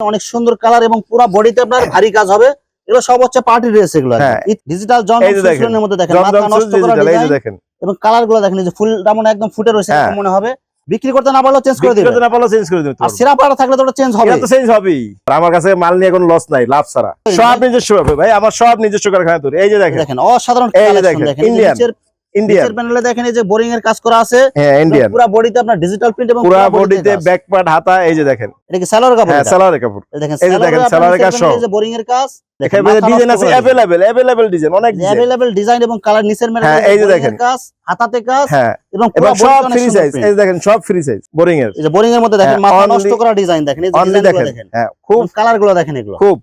অনেক সুন্দর কালার এবং পুরো বডিতে আপনার ভারী কাজ হবে। এগুলো সব হচ্ছে পার্টি ড্রেস এগুলো হ্যাঁ। ডিজিটাল জন এই যে দেখেন। সুইফটের মধ্যে দেখেন। মাথা নষ্ট করা এবং কালারগুলো দেখেন যে ফুলটা মনে একদম ফুটে রয়েছে হ্যাঁ। মনে হবে। বিক্রি করতে না পারলেও চেঞ্জ করে দিবেন করতে না পারলেও চেঞ্জ করে আর। সিরা পাড়া থাকলে তো চেঞ্জ হবে এটা তো চেঞ্জ হবেই। আর আমার কাছে মাল নিয়ে কোনো লস নাই লাভ ছাড়া। সব নিজস্ব হবে ভাই আমার সব নিজস্ব কারখানা তৈরি। এই যে দেখেন। দেখেন অসাধারণ কালেকশন দেখেন, দেখেন। ইন্ডিয়ান প্যানেলে দেখেন এই যে বোরিং এর কাজ করা আছে। হ্যাঁ ইন্ডিয়ান পুরো বডিতে আপনার ডিজিটাল প্রিন্ট এবং পুরো বডিতে ব্যাক পার্ট হাতা এই যে দেখেন। এটা কি সালোয়ার কাপড় হ্যাঁ এটা? কাপড়। দেখেন এই যে দেখেন, সালোয়ারের কাজ সহ। এই যে বোরিং এর কাজ দেখেন ডিজাইন আছে ডিজাইন অনেক ডিজাইন এবং কালার নিচের মেরে হ্যাঁ, এই যে দেখেন। কাজ হাতাতে কাজ হ্যাঁ। এবং এবং পুরো সব ফ্রি সাইজ এই দেখেন সব ফ্রি সাইজ বোরিং এর এই যে বোরিং এর মধ্যে দেখেন মাথা নষ্ট করা ডিজাইন দেখেন এই যে অনলি দেখেন। দেখেন। হ্যাঁ খুব কালারগুলো দেখেন এগুলো। খুব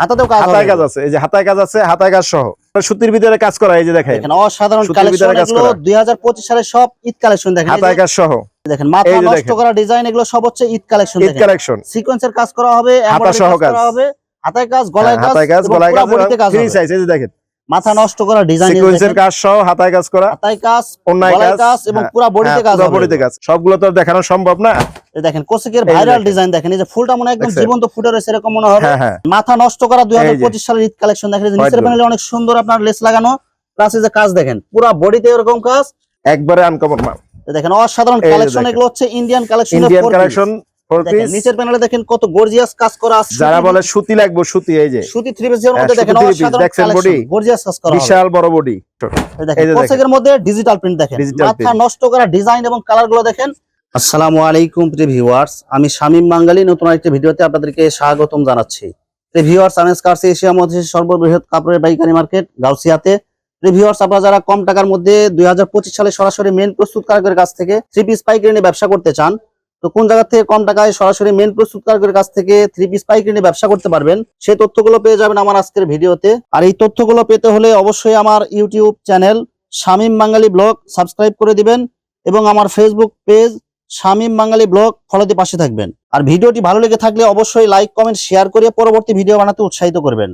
হাতাতেও কাজ হাতায় কাজ আছে এই যে হাতায় কাজ আছে হাতায় কাজ সহ। সুতির ভিতরে কাজ করা এই যে দেখেন। দেখেন অসাধারণ কালেকশন এগুলো 2025 সালের সব ঈদ কালেকশন দেখেন হাতায় কাজ সহ। দেখেন মাথা নষ্ট করা ডিজাইন এগুলো সব হচ্ছে ঈদ কালেকশন ঈদ কালেকশন সিকোয়েন্সের কাজ করা হবে সহ কাজ হাতায় কাজ গলায় কাজ হ্যাঁ, হাতায় কাজ গলায় কাজ ফ্রি সাইজ এই যে দেখেন। মাথা নষ্ট করা ডিজাইন সিকোয়েন্সের কাজ সহ হাতায় কাজ করা হাতায় কাজ অন্যায় কাজ এবং হ্যাঁ, পুরো বডিতে হ্যাঁ, কাজ পুরো বডিতে কাজ। সবগুলো তো দেখানো সম্ভব না। এই দেখেন কোসিকের ভাইরাল ডিজাইন দেখেন। এই যে ফুলটা মনে একদম জীবন্ত ফুটে রয়েছে এরকম মনে হবে। হ্যাঁ মাথা নষ্ট করা দুই এই যে। সালের ঈদ কালেকশন দেখেন এই নিচের। প্যানেলে অনেক সুন্দর আপনার লেস লাগানো প্লাস এই যে কাজ দেখেন পুরো বডিতে এরকম কাজ। একবারে আনকমন মাল দেখেন অসাধারণ কালেকশন এগুলো হচ্ছে ইন্ডিয়ান কালেকশন ইন্ডিয়ান কালেকশন নিচের প্যানেলে দেখেন কত গর্জিয়াস কাজ করা আছে। যারা বলে সুতি লাগবে সুতি এই যে। সুতি থ্রি পিসের মধ্যে হ্যাঁ, দেখেন সুতি three piece, অসাধারণ দেখছেন গর্জিয়াস কাজ করা বিশাল বড় বডি দেখেন এই যে দেখেন। কোসেকের মধ্যে ডিজিটাল প্রিন্ট দেখেন। মাথা নষ্ট করা ডিজাইন এবং কালারগুলো দেখেন। আসসালামু আলাইকুম প্রিয় ভিউয়ার্স আমি শামীম বাঙ্গালি নতুন একটি ভিডিওতে আপনাদেরকে স্বাগতম জানাচ্ছি। প্রিয় ভিউয়ার্স আমি এশিয়া মধ্যে সর্ববৃহৎ কাপড়ের পাইকারি মার্কেট গাউসিয়াতে। ভিউয়ার্স আপনারা যারা কম টাকার মধ্যে দুই হাজার পঁচিশ সালে সরাসরি মেন প্রস্তুতকারকের কাছ থেকে থ্রি পিস পাইকারি নিয়ে ব্যবসা করতে চান তো কোন জায়গা থেকে কম টাকায় সরাসরি মেন প্রস্তুতকারকের কাছ থেকে থ্রি পিস পাইকারি নিয়ে ব্যবসা করতে পারবেন সেই তথ্যগুলো পেয়ে যাবেন আমার আজকের ভিডিওতে। আর এই তথ্যগুলো পেতে হলে অবশ্যই আমার YouTube channel Shamim Bangali blog subscribe করে দিবেন এবং আমার Facebook page Shamim Bangali blog ফলোতে পাশে থাকবেন। আর ভিডিওটি ভালো লেগে থাকলে অবশ্যই লাইক কমেন্ট শেয়ার করে পরবর্তী ভিডিও বানাতে উৎসাহিত করবেন।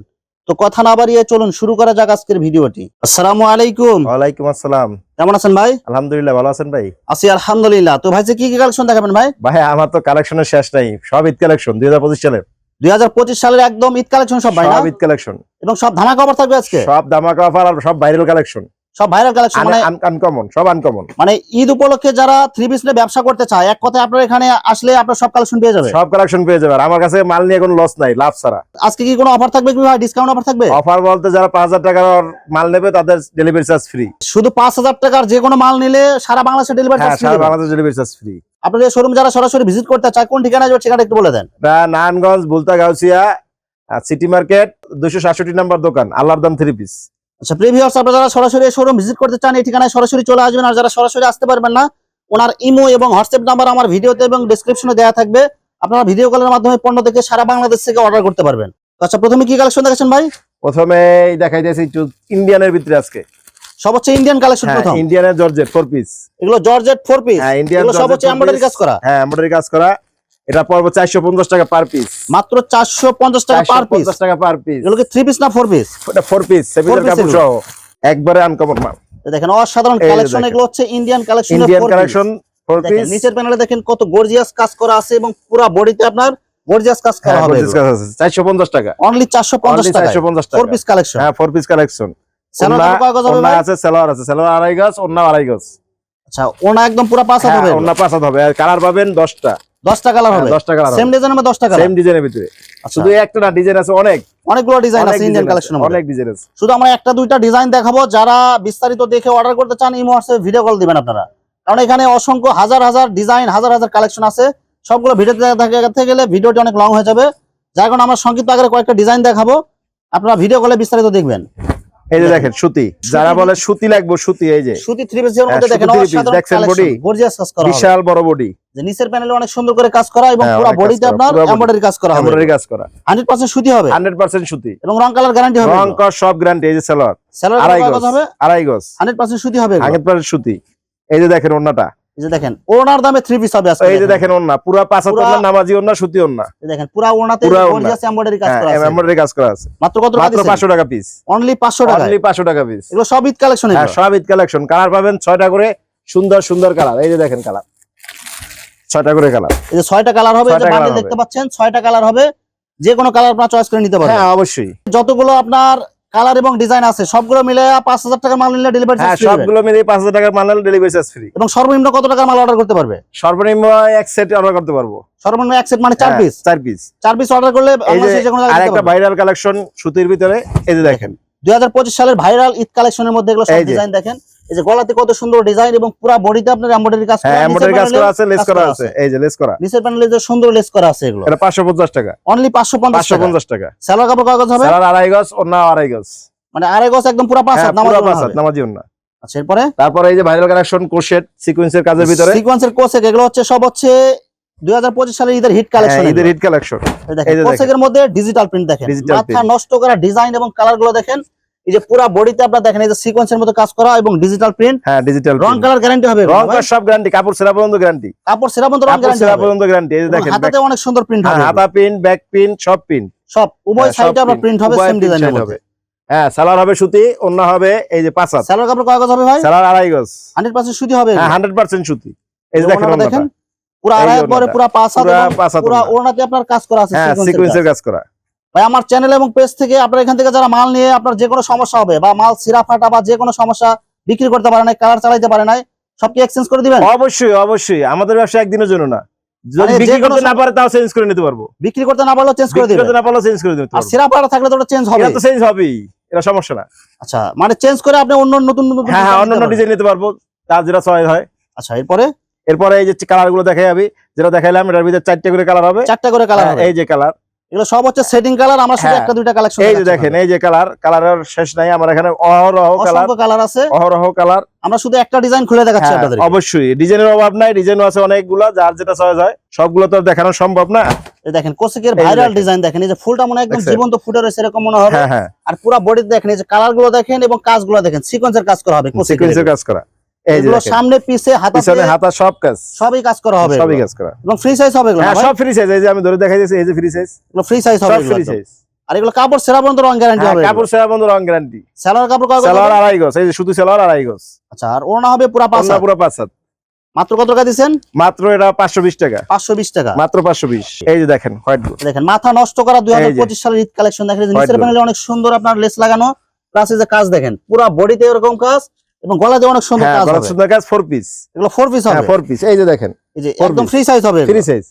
তো কথা না বাড়িয়ে চলুন শুরু করা যাক আজকের ভিডিওটি। আসসালামু আলাইকুম। ওয়ালাইকুম আসসালাম। কেমন আছেন ভাই? আলহামদুলিল্লাহ ভালো আছেন ভাই? আছি আলহামদুলিল্লাহ। তো ভাই যে কি কি কালেকশন দেখাবেন ভাই? ভাই আমার তো কালেকশনের শেষ নাই সব ঈদ কালেকশন দুই হাজার পঁচিশ সালের। দুই হাজার পঁচিশ সালের একদম ঈদ কালেকশন সব ভাই সব ঈদ কালেকশন এবং সব ধামাকা অফার থাকবে আজকে? সব ধামাকা অফার আর সব ভাইরাল কালেকশন সব ভাইরাল কালেকশন মানে আনকমন সব আনকমন মানে ঈদ উপলক্ষে যারা থ্রি পিস নিয়ে ব্যবসা করতে চায় এক কথায় আপনার এখানে আসলে আপনার সব কালেকশন পেয়ে যাবে। সব কালেকশন পেয়ে যাবে। আমার কাছে মাল নিয়ে কোনো লস নাই লাভ ছাড়া। আজকে কি কোনো অফার থাকবে কি ভাই? ডিসকাউন্ট অফার থাকবে? অফার বলতে যারা পাঁচ হাজার টাকার মাল নেবে তাদের ডেলিভারি চার্জ ফ্রি শুধু পাঁচ হাজার টাকার যে কোনো মাল নিলে সারা বাংলাদেশে ডেলিভারি হ্যাঁ সারা বাংলাদেশ ডেলিভারি চার্জ ফ্রি আপনাদের শোরুম যারা সরাসরি ভিজিট করতে চায় কোন ঠিকানা যাবে ঠিকানা একটু বলে দেন। নারায়ণগঞ্জ বুলতা গাউসিয়া সিটি মার্কেট দুশো সাতষট্টি নাম্বার দোকান আল্লাহর দাম থ্রি পিস আচ্ছা প্রিভিয়ার্স আপনারা যারা সরাসরি শোরুম ভিজিট করতে চান এই ঠিকানায় সরাসরি চলে আসবেন আর যারা সরাসরি আসতে পারবেন না ওনার ইমো এবং হোয়াটসঅ্যাপ নাম্বার আমার ভিডিওতে এবং ডেসক্রিপশনে দেওয়া থাকবে। আপনারা ভিডিও কলের মাধ্যমে পণ্য দেখে সারা বাংলাদেশ থেকে অর্ডার করতে পারবেন। আচ্ছা প্রথমে কি কালেকশন দেখাচ্ছেন ভাই? প্রথমে দেখাই দিয়েছি একটু ইন্ডিয়ানের ভিতরে আজকে। সব হচ্ছে ইন্ডিয়ান কালেকশন প্রথম? ইন্ডিয়ানের জর্জেট ফোর পিস এগুলো জর্জেট ফোর পিস হ্যাঁ ইন্ডিয়ান এগুলো সব হচ্ছে এমব্রয়ডারি কাজ করা? হ্যাঁ এমব্রয়ডারি কাজ করা। এটা পড়বে চারশো পঞ্চাশ টাকা পার পিস মাত্র চারশো পঞ্চাশ টাকা পার পিস পঞ্চাশ টাকা পার পিস এগুলো কি থ্রি পিস না ফোর পিস এটা ফোর পিস সেভিজের কাপড় সহ একবারে আনকমন মাল। দেখেন অসাধারণ কালেকশন এগুলো হচ্ছে Indian collection Indian collection four piece নিচের প্যানেলে দেখেন কত গর্জিয়াস কাজ করা আছে এবং পুরো বডিতে আপনার গর্জিয়াস কাজ করা হ্যাঁ হবে পঁচিশ কাজ আছে। চারশো পঞ্চাশ টাকা। অনলি চারশো পঞ্চাশ টাকা চারশো পঞ্চাশ ফোর পিস কালেকশন হ্যাঁ ফোর পিস কালেকশন হবে ভাই? আছে সেলোয়ার আছে। সেলোয়ার আড়াই গজ অন্য আড়াই গজ। আচ্ছা ওনা একদম পুরো পাঁচ হবে হ্যাঁ, অন্য পাঁচ হবে। আর কালার পাবেন দশটা। দশটা কালার হবে। দশটা কালার সেম ডিজাইন হবে দশটা কালার সেম ডিজাইনের ভিতরে। আচ্ছা। শুধু একটা না ডিজাইন আছে অনেক। অনেকগুলো ডিজাইন আছে ইন্ডিয়ান কালেকশন অনেক ডিজাইন আছে। শুধু আমরা একটা দুইটা ডিজাইন দেখাবো। যারা বিস্তারিত দেখে অর্ডার করতে চান ইমো হোয়াটসঅ্যাপে ভিডিও কল দিবেন আপনারা। কারণ এখানে অসংখ্য হাজার হাজার ডিজাইন হাজার হাজার কালেকশন আছে। সবগুলো ভিডিওতে দেখাতে গেলে ভিডিওটি অনেক লং হয়ে যাবে। যার কারণে আমরা সংক্ষিপ্ত আকারে কয়েকটা ডিজাইন দেখাবো। আপনারা ভিডিও কলে বিস্তারিত দেখবেন। এই যে দেখেন সুতি। যারা বলে সুতি লাগবে সুতি এই যে। সুতি থ্রি পিসের মধ্যে হ্যাঁ, দেখেন অসাধারণ কালেকশন body? গর্জিয়াস কাজ করা বিশাল বড় বডি যে নিচের প্যানেলে অনেক সুন্দর করে কাজ করা এবং হ্যাঁ, পুরো বডিতে আপনার এমব্রয়ডারি কাজ করা হবে। এমব্রয়ডারি কাজ করা। 100% সুতি হবে। হান্ড্রেড পার্সেন্ট সুতি। এবং রং কালার গ্যারান্টি হবে। রং কর সব গ্যারান্টি এই যে সেলোয়ার স্যালোয়ার আড়াই গজ। হবে? আড়াই গজ। 100% সুতি হবে এগুলো। হান্ড্রেড পার্সেন্ট সুতি। এই যে দেখেন ওন্নাটা এই যে দেখেন ওনার দামে থ্রি পিস হবে আজকে এই যে দেখেন। ওন্না পুরা পাঁচ হাত পুরা- নামাজি ওন্না সুতি ওন্না এই দেখেন পুরা ওনাতে। গর্জিয়াস এমব্রয়ডারি কাজ হ্যাঁ করা আছে। এমব্রয়ডারি কাজ করা আছে। মাত্র কত টাকা মাত্র দিচ্ছেন? পাঁচশো টাকা পিস অনলি 500 টাকা অনলি পাঁচশো টাকা পিস এগুলো সব ঈদ কালেকশন হ্যাঁ সব ঈদ কালেকশন কালার পাবেন ছয়টা করে সুন্দর সুন্দর কালার এই যে দেখেন কালার ছয়টা করে কালার এই যে ছয়টা কালার হবে যে বান্ডেল দেখতে পাচ্ছেন ছয়টা কালার হবে। যে কোনো কালার আপনার চয়েস করে নিতে পারবেন। হ্যাঁ অবশ্যই। যতগুলো আপনার কালার এবং ডিজাইন আছে সবগুলো মিলে পাঁচ হাজার টাকার মাল নিলে ডেলিভারি চার্জ হ্যাঁ সবগুলো মিলে পাঁচ হাজার টাকার মাল নিলে ডেলিভারি চার্জ ফ্রি এবং সর্বনিম্ন কত টাকার মাল অর্ডার করতে পারবে? সর্বনিম্ন এক সেট অর্ডার করতে পারব। সর্বনিম্ন এক সেট মানে চার হ্যাঁ, পিস চার পিস চার পিস অর্ডার করলে এই যে কোনো জায়গায় আর একটা ভাইরাল কালেকশন সুতির ভিতরে এই যে দেখেন। দুই হাজার পঁচিশ সালের ভাইরাল ঈদ কালেকশনের মধ্যে এগুলো সব ডিজাইন দেখেন। এই যে গলাতে কত সুন্দর ডিজাইন এবং পুরো বডিতে আপনার এমব্রয়ডারি কাজ করা হ্যাঁ নিচের এমব্রয়ডারি কাজ করা আছে লেস করা আছে। এই যে লেস করা। নিচের প্যানেলে যে সুন্দর লেস করা আছে এগুলো। এটা পাঁচশো পঞ্চাশ টাকা। অনলি পাঁচশো পঞ্চাশ পাঁচশো পঞ্চাশ টাকা। স্যালোয়ার কাপড় কাগজ হবে? সারার আড়াই গজ অন্য আড়াই গজ। মানে আড়াই গজ একদম পুরো পাঁচ হ্যাঁ হাত নামাজ পুরো পড়া পাঁচ হাত নামাজি না আচ্ছা এরপরে? তারপরে এই যে ভাইরাল কালেকশন কোশেট সিকোয়েন্সের কাজের ভিতরে। সিকোয়েন্সের কোসেক এগুলো হচ্ছে সব হচ্ছে দুই হাজার পঁচিশ সালের ঈদের হিট হ্যাঁ, কালেকশন ঈদের হিট কালেকশন এই দেখেন। কোসেকের মধ্যে ডিজিটাল প্রিন্ট দেখেন। মাথা নষ্ট করা ডিজাইন এবং কালারগুলো দেখেন। এই যে পুরো বডিতে আপনারা দেখেন এই যে সিকোয়েন্সের মধ্যে কাজ করা এবং ডিজিটাল প্রিন্ট হ্যাঁ ডিজিটাল রং কালার গ্যারান্টি হবে রং। কার সব গ্যারান্টি কাপড় সেরা পর্যন্ত গ্যারান্টি কাপড় সেরা পর্যন্ত রং গ্যারান্টি সেরা পর্যন্ত গ্যারান্টি এই যে দেখেন হাতাতে অনেক সুন্দর প্রিন্ট হ্যাঁ, হবে। হাতা পিন ব্যাক প্রিন্ট সব প্রিন্ট সব উভয় হ্যাঁ, সাইডে আপনার প্রিন্ট হবে সেম ডিজাইনের হবে। হ্যাঁ সালোয়ার হবে সুতি অন্য হবে এই যে পাঁচ হাত। স্যালোয়ার কাপড় কাগজ হবে ভাই? সালোয়ার আড়াই গজ। 100% সুতি হবে হ্যাঁ হান্ড্রেড পার্সেন্ট সুতি। এই যে দেখেন দেখেন পুরো আড়াই পরে। পুরো পাঁচ হাত পুরা পুরো ওড়না। ওড়নাতে আপনার কাজ করা আছে হ্যাঁ সিকোয়েন্সের কাজ। কাজ করা। ভাই আমার চ্যানেল এবং পেজ থেকে আপনার এখান থেকে যারা মাল নিয়ে আপনার যে কোনো সমস্যা হবে বা মাল সিরা ফাটা বা যে কোনো সমস্যা বিক্রি করতে পারে নাই কালার চালাইতে পারে নাই সব কি এক্সচেঞ্জ করে দিবেন? অবশ্যই অবশ্যই। আমাদের ব্যবসা একদিনের জন্য না। যদি মানে বিক্রি করতে না পারে তাও চেঞ্জ করে নিতে পারব। বিক্রি করতে না পারলেও চেঞ্জ করে দিবেন করতে না পারলেও চেঞ্জ করে দিতে আর সিরা ফাটা থাকলে তো চেঞ্জ হবে এটা তো চেঞ্জ হবেই। এটা সমস্যা না। আচ্ছা মানে চেঞ্জ করে আপনি অন্য নতুন নতুন হ্যাঁ হ্যাঁ অন্য। ডিজাইন নিতে পারব। তার যেটা চয়েস হয়। আচ্ছা এরপরে? এরপরে এই যে কালারগুলো দেখাই যাবি যেটা দেখাইলাম এটার ভিতরে চারটে করে কালার হবে। চারটা করে কালার হ্যাঁ, হবে। এই যে কালার এগুলো সব হচ্ছে সেটিং কালার আমরা শুধু হ্যাঁ। একটা দুইটা কালেকশন এই যে দেখেন এই যে কালার কালারের শেষ নাই আমার এখানে অহরহ কালার কালার আছে। অহরহ কালার আমরা শুধু একটা ডিজাইন খুলে দেখাচ্ছি আপনাদের অবশ্যই। ডিজাইনের অভাব নাই ডিজাইনও আছে অনেকগুলো যার যেটা চয়েস হয় সবগুলো তো আর দেখানো সম্ভব না। দেখেন কোসিকের ভাইরাল ডিজাইন দেখেন। এই যে ফুলটা মনে হয় একদম? জীবন্ত ফুটে রয়েছে এরকম মনে হবে। হ্যাঁ হ্যাঁ। আর পুরো বডিতে দেখেন এই যে কালারগুলো দেখেন এবং কাজগুলো দেখেন সিকোয়েন্সের কাজ করা হবে সিকোয়েন্সের কাজ করা। এগুলো সামনে পিছে হাতে পিছনে হাতা সব কাজ। সবই কাজ করা হবে সবই কাজ করা। এবং ফ্রি সাইজ হবে এগুলো হ্যাঁ সব ফ্রি সাইজ এই যে আমি ধরে দেখাই দিয়েছি এই যে ফ্রি সাইজ এগুলো ফ্রি সাইজ হবে ফ্রি সাইজ আর এগুলো কাপড় সেরা পর্যন্ত রং গ্যারান্টি হবে কাপড় সেরা রং গ্যারান্টি সেলার কাপড় কাগজ সেলার আড়াই গজ এই যে শুধু সেলার আড়াই গজ। আচ্ছা আর ওনা হবে পুরো পাঁচ হাত। পুরো পাঁচ হাত। মাত্র কত টাকা দিচ্ছেন মাত্র এটা পাঁচশো বিশ টাকা। পাঁচশো বিশ টাকা। মাত্র পাঁচশো বিশ। এই যে দেখেন হোয়াইট দেখেন মাথা নষ্ট করা দুই হাজার এই যে। পঁচিশ সালের ঈদ কালেকশন দেখেন নিচের প্যানেলে অনেক সুন্দর আপনার লেস লাগানো। প্লাস এই যে কাজ দেখেন পুরো বডিতে এরকম কাজ। এবং গলাতে অনেক সুন্দর হ্যাঁ কাজ গলা হবে। সুন্দর কাজ ফোর পিস এগুলো ফোর পিস হ্যাঁ হবে ফোর পিস এই যে দেখেন এই যে একদম ফ্রি সাইজ হবে ফ্রি সাইজ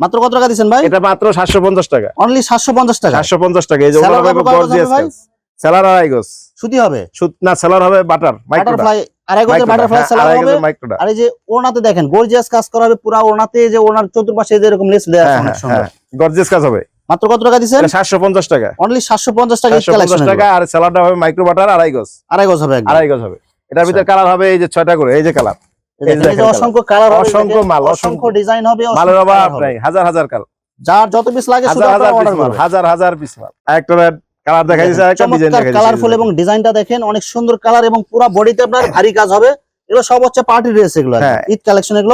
মাত্র কত টাকা দিচ্ছেন ভাই? এটা মাত্র সাতশো পঞ্চাশ টাকা। অনলি সাতশো পঞ্চাশ টাকা? সাতশো পঞ্চাশ টাকা। এই যে কাপড় গর্জিয়াস কাজ সেলার আড়াই গজ। সুতি হবে? সুত- না সেলার হবে বাটার মাইক্রোটা বাটারফ্লাই আড়াই গজের বাটারফ্লাই হ্যাঁ, সেলার হবে। আর এই যে ওনাতে দেখেন গর্জিয়াস কাজ করা হবে পুরো ওনাতে যে ওনার চতুর্পাশে যে এরকম লেস আছে হ্যাঁ অনেক হ্যাঁ সুন্দর। হ্যাঁ গর্জিয়াস কাজ হবে। মাত্র কত টাকা টাকা। অনলি টাকা আর সেলারটা হবে মাইক্রো বাটার আড়াই গজ। আড়াই গজ হবে আড়াই গজ হবে। এটার ভিতরে কালার হবে এই যে ছয়টা করে এই যে কালার অসংখ্য কালার অসংখ্য মাল, অসংখ্য। ডিজাইন হবে মালের অভাব নাই হাজার হাজার কাল যার যত পিস লাগে হাজার হাজার পিস মাল একটা কালার দেখা যাচ্ছে একটা ডিজাইন দেখা যাচ্ছে কালারফুল এবং ডিজাইনটা দেখেন অনেক সুন্দর কালার এবং পুরো বডিতে আপনার ভারী কাজ হবে। এগুলো সব হচ্ছে পার্টি ড্রেস এগুলো হ্যাঁ। ঈদ কালেকশন এগুলো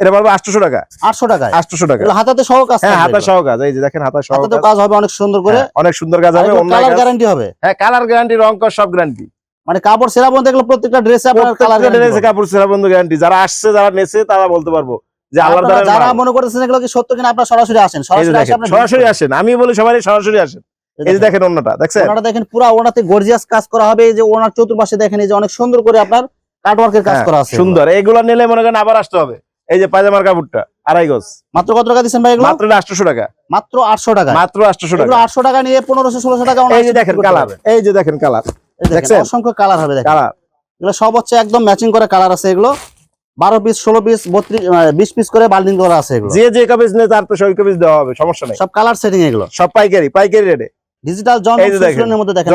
এটা পারবে টাকা। আটশো টাকায়। আটশো টাকা। এগুলো হাতাতে সহ কাজ হ্যাঁ হাতা সহ কাজ এই যে দেখেন হাতা সহ হাতাতেও কাজ। হবে অনেক সুন্দর করে। হ্যাঁ, অনেক সুন্দর কাজ হবে কালার গ্যারান্টি হবে। হ্যাঁ কালার গ্যারান্টি রং কর সব গ্যারান্টি মানে কাপড় সেরা বলতে এগুলো প্রত্যেকটা ড্রেসে আপনার কালার এ কাপড় সেরা বন্ধু গ্যারান্টি যারা আসছে যারা নেছে তারা বলতে পারব যে আল্লাহ যারা মনে করতেছেন এগুলো কি সত্য কিনা আপনারা সরাসরি আসেন। সরাসরি আসে দেখেন আপনারা সরাসরি আসেন। আমি বলি সবাই সরাসরি আসেন। এই যে দেখেন। দেখেন অন্যটা দেখছেন? ওনারা দেখেন পুরো ওনাতে গর্জিয়াস কাজ করা হবে। এই যে ওনার চতুর্পাশে দেখেন এই যে অনেক সুন্দর করে আপনার কাটওয়ার্কের কাজ হ্যাঁ, করা আছে। সুন্দর। এগুলো নিলে মনে করেন আবার আসতে হবে। এই যে পায়জামার কাপড়টা আড়াই গজ। মাত্র কত টাকা দিচ্ছেন ভাই এগুলো? মাত্র আটশো টাকা। মাত্র আটশো টাকা। মাত্র আটশো এগুলো টাকা। আটশো টাকা নিয়ে পনেরোশো ষোলোশো টাকা এই যে দেখেন কালার। এই যে দেখেন কালার। দেখেন? অসংখ্য কালার হবে দেখেন। কালার এগুলো সব হচ্ছে একদম ম্যাচিং করে কালার আছে এগুলো। বারো পিস ষোলো পিস বত্রিশ বিশ পিস করে বাল্ডিং করা আছে এগুলো। যে যে কাপিস নেই তার তো সেই কাপিস দেওয়া হবে সমস্যা নেই। সব কালার সেটিং এগুলো। সব পাইকারি পাইকারি রেটে ডিজিটাল মধ্যে দেখেন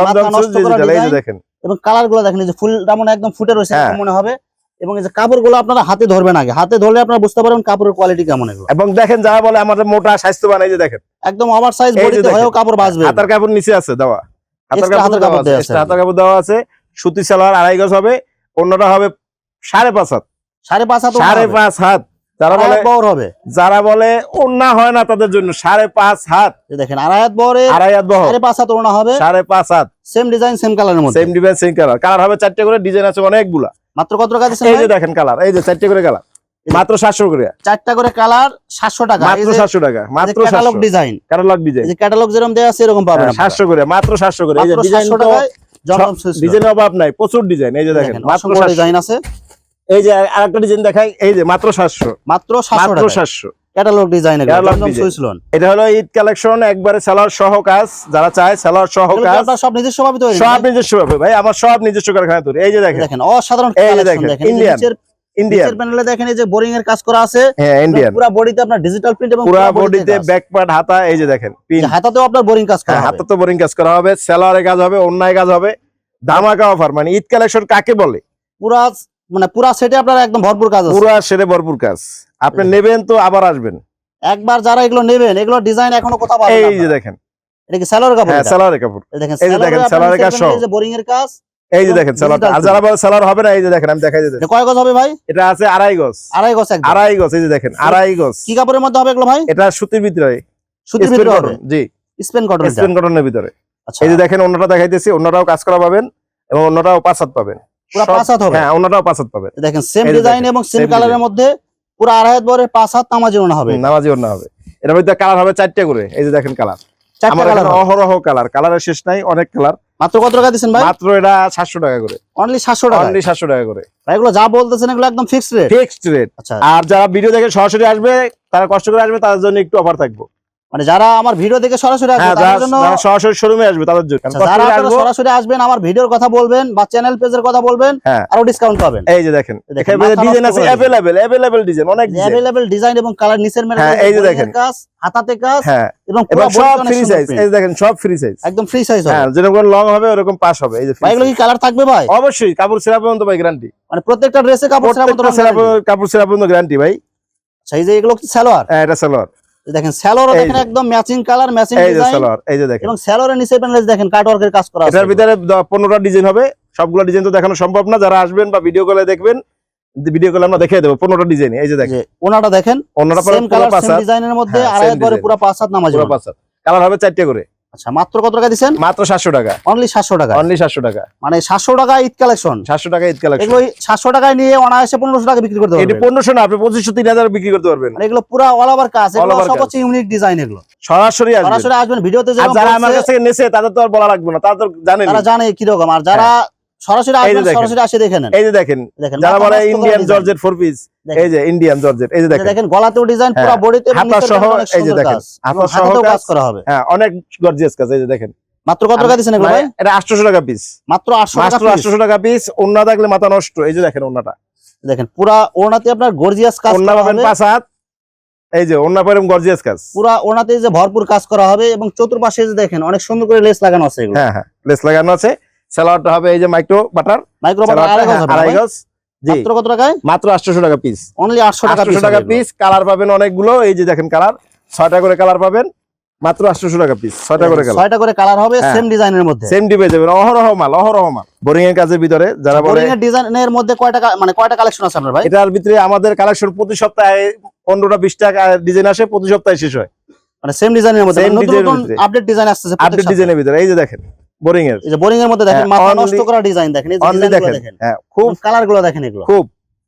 দেখেন। এবং কালারগুলো দেখেন যে ফুলটা মনে একদম ফুটে রয়েছে হ্যাঁ। মনে হবে। এবং এই যে কাপড়গুলো আপনারা হাতে ধরবেন আগে। হাতে ধরলে আপনারা বুঝতে পারবেন কাপড়ের কোয়ালিটি কেমন এগুলো। এবং দেখেন যারা বলে আমাদের মোটা স্বাস্থ্যবান এই যে দেখেন। একদম ওভার সাইজ বডিতে হয়েও কাপড় বাঁচবে। হাতার কাপড় নিচে আছে দেওয়া। হাতার কাপড় দেওয়া আছে দেওয়া আছে। extra হাতার কাপড় দেওয়া আছে। সুতি সালোয়ার আড়াই গজ হবে অন্যটা হবে সাড়ে পাঁচ হাত। সাড়ে পাঁচ হাত সাড়ে পাঁচ হাত। যারা বলে বড় হবে। যারা বলে ওন্না হয় না তাদের জন্য সাড়ে পাঁচ হাত। দেখেন আড়াই হাত বড় আড়াই হাত বহ সাড়ে পাঁচ হাত ওড়না হবে। সাড়ে পাঁচ হাত। সেম ডিজাইন সেম কালারের মধ্যে। Same design same colour colour হবে চারটে করে ডিজাইন আছে অনেকগুলা। মাত্র কত টাকা এই যে দেখেন কালার এই যে চারটে করে কালার মাত্র সাতশো করে চারটা করে কালার সাতশো টাকা মাত্র সাতশো টাকা মাত্র ক্যাটালগ ডিজাইন ক্যাটালগ ডিজাইন এই যে ক্যাটালগ যেরকম দেওয়া আছে এরকম পাবেন আপনারা। সাতশো করে মাত্র সাতশো করে এই যে ডিজাইন 700 জমজম সুইচ অভাব নাই প্রচুর ডিজাইন এই যে দেখেন মাত্র ডিজাইন আছে এই যে আরেকটা ডিজাইন দেখাই এই যে মাত্র সাতশো মাত্র সাতশো মাত্র টাকা সাতশো ক্যাটালগ ডিজাইন এটা হলো ঈদ কালেকশন একবারে সেলার সহ কাজ যারা চায় সেলার সহ কাজ সব নিজস্ব ভাবে তৈরি সব নিজস্ব ভাবে ভাই আমার সব নিজস্ব কারখানা তৈরি এই যে দেখেন দেখেন অসাধারণ কালেকশন দেখেন, দেখেন এই যে ইন্ডিয়ান প্যানেলে দেখেন এই যে বোরিং এর কাজ করা আছে। হ্যাঁ ইন্ডিয়ান পুরো বডিতে আপনার ডিজিটাল প্রিন্ট এবং পুরা বডিতে ব্যাক পার্ট হাতা এই যে দেখেন হাতাতেও আপনার বোরিং কাজ করা হ্যাঁ হবে। হাতে তো বোরিং কাজ করা হবে সেলারে কাজ হবে অন্যায় কাজ হবে ধামাকা অফার মানে ঈদ কালেকশন কাকে বলে? পুরা মানে পুরা সেটে আপনার একদম ভরপুর কাজ আছে। পুরা সেরে ভরপুর কাজ। আপনি নেবেন তো আবার আসবেন। একবার যারা এগুলো নেবেন এগুলো ডিজাইন এখনও কোথাও পাবেন এই যে দেখেন। এটা কি সেলর কাপড় হ্যাঁ এটা? সেলারে কাপড়। দেখেন এই যে দেখেন, সেলরের কাজ সহ। বোরিং এর কাজ এই যে দেখেন সেলার digital আর যারা বলে সেলার হবে না এই যে দেখেন আমি দেখাই দিতে কয় গজ হবে ভাই? এটা আছে আড়াই গজ। আড়াই গজ একদম। আড়াই গজ এই যে দেখেন আড়াই গজ। কি কাপড়ের মধ্যে হবে এগুলো ভাই? এটা সুতির ভিতরে। সুতির ভিতরে হবে জি। স্পেন কটন স্পেন কটনের ভিতরে। আচ্ছা। এই যে দেখেন অন্যটা দেখাইতেছি অন্যটাও কাজ করা পাবেন এবং অন্যটাও পাঁচ হাত পাবেন। পুরো পাঁচ হাত হবে? হ্যাঁ অন্যটাও পাঁচ হাত পাবেন। দেখেন সেম ডিজাইন এবং সেম কালারের মধ্যে পুরো আড়াই হাত বরের পাঁচ হাত নামাজি ওনা হবে। নামাজি অন্য হবে। এটার মধ্যে কালার হবে চারটে করে। এই যে দেখেন কালার। আমার এখানে অহরহ কালার কালারের শেষ নাই অনেক কালার মাত্র কত টাকা দিচ্ছেন ভাই? মাত্র এটা সাতশো টাকা করে। অনলি সাতশো টাকা অনলি সাতশো টাকা করে। ভাই এগুলো যা বলতেছেন এগুলো একদম ফিক্সড রেট ফিক্সড রেট আচ্ছা। আর যারা ভিডিও দেখে সরাসরি আসবে তারা কষ্ট করে আসবে তাদের জন্য একটু অফার থাকব। মানে যারা আমার ভিডিও দেখে সরাসরি আসবে হ্যাঁ তাদের জন্য সরাসরি শোরুমে আসবে তাদের জন্য। আচ্ছা, কষ্ট যারা আপনারা সরাসরি আসবেন আমার ভিডিওর কথা বলবেন বা চ্যানেল পেজের কথা বলবেন হ্যাঁ। আরও ডিসকাউন্ট পাবেন। এই যে দেখেন এখানে ডিজাইন আছে। অ্যাভেলেবেল অ্যাভেলেবেল ডিজাইন অনেক ডিজাইন ডিজাইন এবং কালার নিচের মেরে হ্যাঁ, এই যে দেখেন। কাজ হাতাতে কাজ এবং পুরো সব ফ্রি সাইজ এই যে দেখেন সব ফ্রি সাইজ একদম ফ্রি সাইজ হবে। হ্যাঁ যেরকম লং হবে ওরকম পাস হবে। এই যে ভাই এগুলো কি কালার থাকবে ভাই? অবশ্যই কাপড় সেরা পর্যন্ত ভাই গ্যারান্টি মানে প্রত্যেকটা ড্রেসে কাপড় সেরা পর্যন্ত- কাপড় সেরা পর্যন্ত গ্যারান্টি ভাই। আচ্ছা এই যে এগুলো কি সালোয়ার হ্যাঁ এটা সালোয়ার দেখেন এই দেখেন একদম ম্যাচিং কালার ম্যাচিং ডিজাইন এই যে দেখেন। এবং সালোয়ারের নিচে প্যানেল দেখেন কাটওয়ার্কের কাজ করা আছে। এটার ভিতরে দ- পনেরোটা ডিজাইন হবে। সবগুলো ডিজাইন তো দেখানো সম্ভব না। যারা আসবেন বা ভিডিও কলে দেখবেন ভিডিও কলে আমরা দেখিয়ে দেবো পনেরোটা ডিজাইন এই যে দেখেন। ওনাটা দেখেন ওনাটা পুরো পাঁচ ডিজাইনের মধ্যে হ্যাঁ, আড়াই করে পুরো পাঁচ হাত নামাজ পুরো পাঁচ সাত কালার হবে চারটে করে। আচ্ছা মাত্র কত টাকা দিচ্ছেন? মাত্র সাতশো টাকা। অনলি সাতশো টাকা। অনলি সাতশো টাকা। মানে সাতশো টাকা ঈদ কালেকশন সাতশো টাকা ঈদ কালেকশন এগুলো সাতশো টাকায় নিয়ে অনায়াসে পনেরোশো টাকা বিক্রি করতে পারবেন। পনেরোশো না আপনি পঁচিশশো তিন হাজার বিক্রি করতে পারবেন। মানে এগুলো পুরো অল ওভার কাজ এগুলো সব হচ্ছে ইউনিক ডিজাইন এগুলো। সরাসরি সরাসরি আসবেন। ভিডিওতে আর যারা আমার কাছে নেছে তাদের তো আর বলা লাগবে না। তারা তো জানে তারা জানে কীরকম। আর যারা সরাসরি হ্যাঁ। দেখেন। সরাসরি আসে দেখে নেন। এই যে দেখেন দেখেন যারা মাথা বলে নষ্ট ইন্ডিয়ান জর্জেট ফোর পিস এই যে ইন্ডিয়ান জর্জেট এই যে দেখেন। দেখেন গলাতেও ডিজাইন পুরো হ্যাঁ। বডিতে হাতা সহ এই যে দেখেন, হাতা সহ কাজ কাজ। করা হবে। হ্যাঁ অনেক গর্জিয়াস কাজ এই যে দেখেন। মাত্র কত টাকা দিচ্ছেন ভাই মানে এটা আটশোশো টাকা পিস মাত্র আটশো টাকা মাত্র piece। আটশোশো টাকা পিস অন্য থাকলে মাথা নষ্ট এই যে দেখেন দেখেন পুরা ওনাতে আপনার গর্জিয়াস কাজ অন্য পাবেন পাঁচ হাত এই যে পাবেন গর্জিয়াস কাজ। পুরা ওনাতে যে ভরপুর কাজ করা হবে এবং চতুর্পাশে যে দেখেন অনেক সুন্দর করে লেস লাগানো আছে এগুলো। হ্যাঁ হ্যাঁ লেস লাগানো আছে। হবে এই যে মাইক্রো বাটার মাইক্রো বাটার আড়াই গজ মাত্র কত টাকায়? মাত্র আটশোশো টাকা পিস অনলি আটশো টাকা আটশোশো টাকা পিস কালার পাবেন অনেকগুলো এই যে দেখেন কালার ছয়টা করে কালার পাবেন মাত্র আটশোশো টাকা পিস ছয়টা করে কালার ছয়টা করে কালার হবে হ্যাঁ। সেম ডিজাইনের মধ্যে। সেম ডিবে যাবেন অহরহ মাল অহরহ মাল। বোরিং এর কাজের ভিতরে যারা বলে বোরিং এর ডিজাইনের মধ্যে কয়টা মানে কয়টা কালেকশন আছে আপনার ভাই? এটার ভিতরে আমাদের কালেকশন প্রতি সপ্তাহে পনেরোটা বিশটা ডিজাইন আসে প্রতি সপ্তাহে শেষ হয়। মানে সেম ডিজাইনের মধ্যে মানে নতুন নতুন আপডেট ডিজাইন আসতেছে আপডেট। ডিজাইনের ভিতরে এই যে দেখেন। বোরিং এর এই যে বোরিং এর মধ্যে দেখেন হ্যাঁ, মাথা নষ্ট করা ডিজাইন দেখেন এই যে দেখেন হ্যাঁ খুব কালারগুলো দেখেন এগুলো। খুব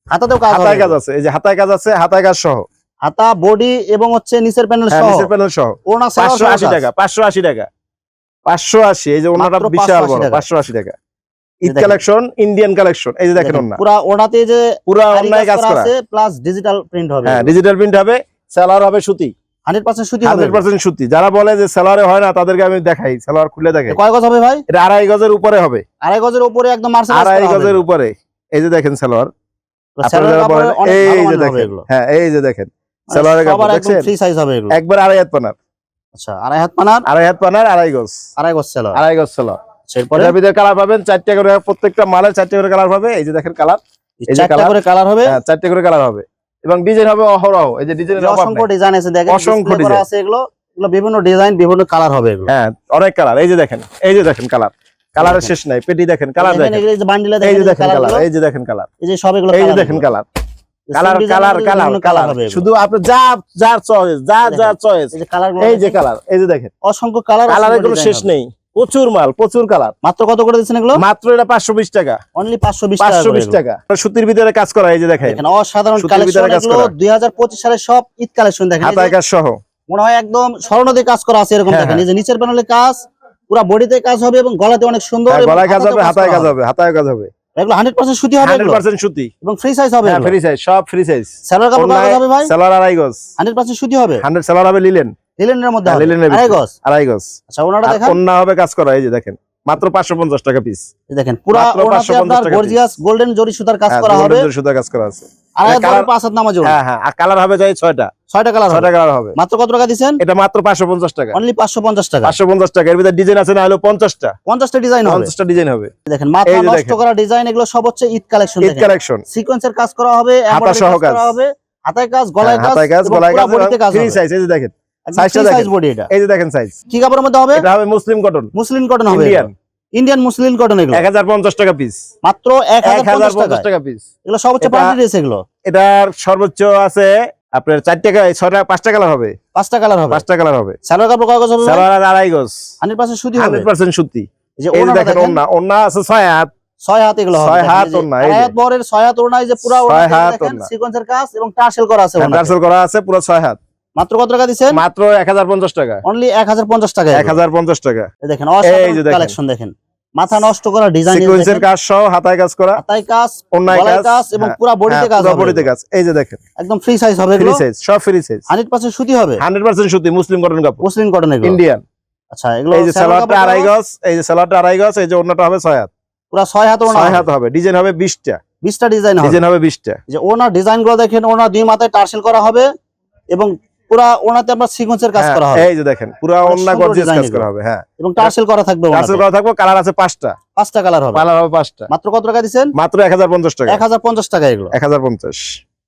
হাতাতেও কাজ হাতায় কাজ আছে এই যে হাতায় কাজ আছে হাতায় কাজ সহ। হাতা বডি এবং হচ্ছে নিচের প্যানেল সহ। নিচের প্যানেল সহ। ওনা পাঁচশো আশি টাকা পাঁচশো আশি টাকা পাঁচশো আশি এই যে ওনাটা বিশাল বড় টাকা। পাঁচশো আশি টাকা। ঈদ কালেকশন ইন্ডিয়ান কালেকশন এই যে দেখেন ওনা পুরা ওনাতে যে পুরো অন্যায় কাজ করা আছে প্লাস ডিজিটাল প্রিন্ট হবে হ্যাঁ ডিজিটাল প্রিন্ট হবে সেলার হবে সুতি। 100% সুতি পার্সেন্ট যারা বলে যে সেলারে হয় না তাদেরকে আমি দেখাই সেলার খুলে দেখাই। কয় গজ হবে ভাই? এটা আড়াই গজের উপরে হবে। আড়াই গজের উপরে একদম মার্সেল আড়াই গজের উপরে। এই যে দেখেন এই যে দেখেন। হ্যাঁ এই যে দেখেন। সেলোয়ারের কাপড় দেখছেন? ফ্রি সাইজ হবে এগুলো। একবার আড়াই হাত পানার। আচ্ছা আড়াই হাত পানার? আড়াই হাত পানার আড়াই গজ। আড়াই গজ সেলার। আড়াই গজ সেলোয়ার এরপরে? ভিতরে কালার পাবেন চারটে করে প্রত্যেকটা মালের চারটে করে কালার পাবে এই যে দেখেন কালার। এই যে colour। করে কালার হবে? হ্যাঁ চারটে করে কালার হবে। এবং ডিজাইন হবে অহরহ এই যে ডিজাইনের অসংখ্য ডিজাইন আছে দেখেন অসংখ্য design। আছে এগুলো এগুলো বিভিন্ন ডিজাইন বিভিন্ন কালার হবে এগুলো হ্যাঁ অনেক কালার এই যে দেখেন এই যে দেখেন কালার কালারের শেষ নাই পেটি দেখেন কালার দেখেন দেখেন এই যে বান্ডিলে এই যে দেখেন দেখেন কালার এই যে দেখেন কালার এই যে সব এগুলো এই যে দেখেন colour colour colour colour colour হবে শুধু আপনি যা যার চয়েস যা যা চয়েস এই যে কালার এই যে কালার এই যে দেখেন অসংখ্য কালার কালারের কোনো শেষ নেই প্রচুর মাল প্রচুর কালার। মাত্র কত করে দিচ্ছেন এগুলো? মাত্র এটা পাঁচশো বিশ টাকা। অনলি পাঁচশো বিশ পাঁচশো বিশ টাকা। সুতির ভিতরে কাজ করা এই যে দেখেন। অসাধারণ দুই হাজার পঁচিশ সালের সব ঈদ কালেকশন দেখেন। কাজ সহ। মনে হয় একদম স্বর্ণতে কাজ করা আছে এরকম হ্যাঁ, দেখেন। হ্যাঁ। এই যে নিচের প্যানেলে কাজ পুরো বডিতে কাজ হবে এবং গলাতে অনেক সুন্দর হ্যাঁ, গলায় কাজ হবে হাতায় কাজ হবে। হাতায় কাজ হবে। এগুলো হান্ড্রেড পার্সেন্ট সুতি হবে হান্ড্রেড এগুলো পার্সেন্ট সুতি। এবং ফ্রি সাইজ হবে হ্যাঁ ফ্রি সাইজ সব ফ্রি সাইজ কাপড় হবে ভাই? সেলার আড়াই গজ। হান্ড্রেড পার্সেন্ট সুতি হবে। হান্ড্রেড সেলার হবে লিলেন লিলেনের মধ্যে হ্যাঁ, লিলেনের আড়াই গজ? আড়াই গজ। আচ্ছা ওনাটা দেখেন। হবে কাজ করা এই যে দেখেন মাত্র পাঁচশো পঞ্চাশ টাকা পিস এই দেখেন পুরো ওনাতে আপনার গর্জিয়াস গোল্ডেন জরি সুতার কাজ করা হবে। সুতা কাজ করা আছে। আড়াই colour- পাঁচ হাত নামাজ হ্যাঁ হ্যাঁ আর কালার হবে যাই ছয়টা। ছয়টা কালার হবে। কালার হবে। মাত্র কত টাকা দিচ্ছেন? এটা মাত্র পাঁচশো পঞ্চাশ টাকা। অনলি পাঁচশো পঞ্চাশ টাকা। পাঁচশো পঞ্চাশ টাকা। এর ভিতরে ডিজাইন আছে না হলো ডিজাইন হবে। ডিজাইন হবে। দেখেন ডিজাইন এগুলো সব হচ্ছে ঈদ কালেকশন ঈদ কালেকশন সিকোয়েন্সের কাজ করা হবে সহ কাজ কাজ। করা হবে হাতায় কাজ গলায় কাজ হ্যাঁ, হাতায় কাজ এবং গলায় কাজ ফ্রি সাইজ এই দেখেন। একদম size টা free size দেখেন। body এটা? এই যে দেখেন সাইজ কি কাপড়ের মধ্যে হবে? এটা হবে মুসলিম কটন মুসলিম কটন হবে ইন্ডিয়ান ইন্ডিয়ান মুসলিম কটন এগুলো। টাকা পিস মাত্র টাকা পিস এগুলো পার্টি ড্রেস এগুলো। এটার সর্বোচ্চ আছে আপনার কালার হবে। কালার হবে। কালার হবে। সালোয়ার কাপড় কাগজ হবে? সালোয়ার আড়াই গজ। হান্ড্রেড পার্সেন্ট সুতি হবে। এই যে দেখেন আছে ছয় হাত। ছয় হাত এগুলো ছয় হাত এই ওড়না, এই হাত বহরের ছয় হাত ওড়না এই যে পুরো ছয় দেখেন সিকোয়েন্সের কাজ এবং টার্সেল করা আছে ওনাতে। করা আছে পুরো ছয় হাত। মাত্র কত টাকা দিচ্ছেন? মাত্র এক হাজার পঞ্চাশ টাকা। অনলি এক হাজার পঞ্চাশ টাকা এক হাজার পঞ্চাশ টাকা। দেখেন কালেকশন দেখেন। মাথা নষ্ট করা ডিজাইন সিকোয়েন্সের কাজ সহ হাতায় কাজ করা। হাতায় কাজ অন্যায় কাজ এবং হ্যাঁ, পুরো বডিতে হ্যাঁ, কাজ পুরো বডিতে কাজ। এই যে দেখেন। একদম ফ্রি সাইজ হবে ফ্রি সাইজ সব ফ্রি সাইজ হান্ড্রেড পার্সেন্ট সুতি হবে? হান্ড্রেড পার্সেন্ট সুতি মুসলিম কটন কাপড়। মুসলিম কটন এগুলো। ইন্ডিয়ান আচ্ছা এগুলো এই যে সালোয়ারটা আড়াই গজ এই যে সালোয়ারটা আড়াই গজ এই যে অন্যটা হবে ছয় হাত। পুরো ছয় হাত ওনা ছয় হাত হবে ডিজাইন হবে বিশটা। বিশটা ডিজাইন হবে। ডিজাইন হবে বিশটা। যে ওনার ডিজাইনগুলো দেখেন ওনার দুই মাথায় টার্সেল করা হবে এবং পুরা ওনাতে আপনার সিকোয়েন্সের কাজ হ্যাঁ, করা হবে। এই যে দেখেন পুরো অনেক অন্য গর্জিয়াস কাজ করা হবে হ্যাঁ। এবং টার্সেল করা থাকবে করা থাকবে কালার আছে পাঁচটা। পাঁচটা কালার হবে। কালার হবে পাঁচটা। মাত্র কত টাকা দিচ্ছেন? মাত্র এক হাজার পঞ্চাশ টাকা। এক হাজার পঞ্চাশ টাকা এগুলো। এক হাজার পঞ্চাশ।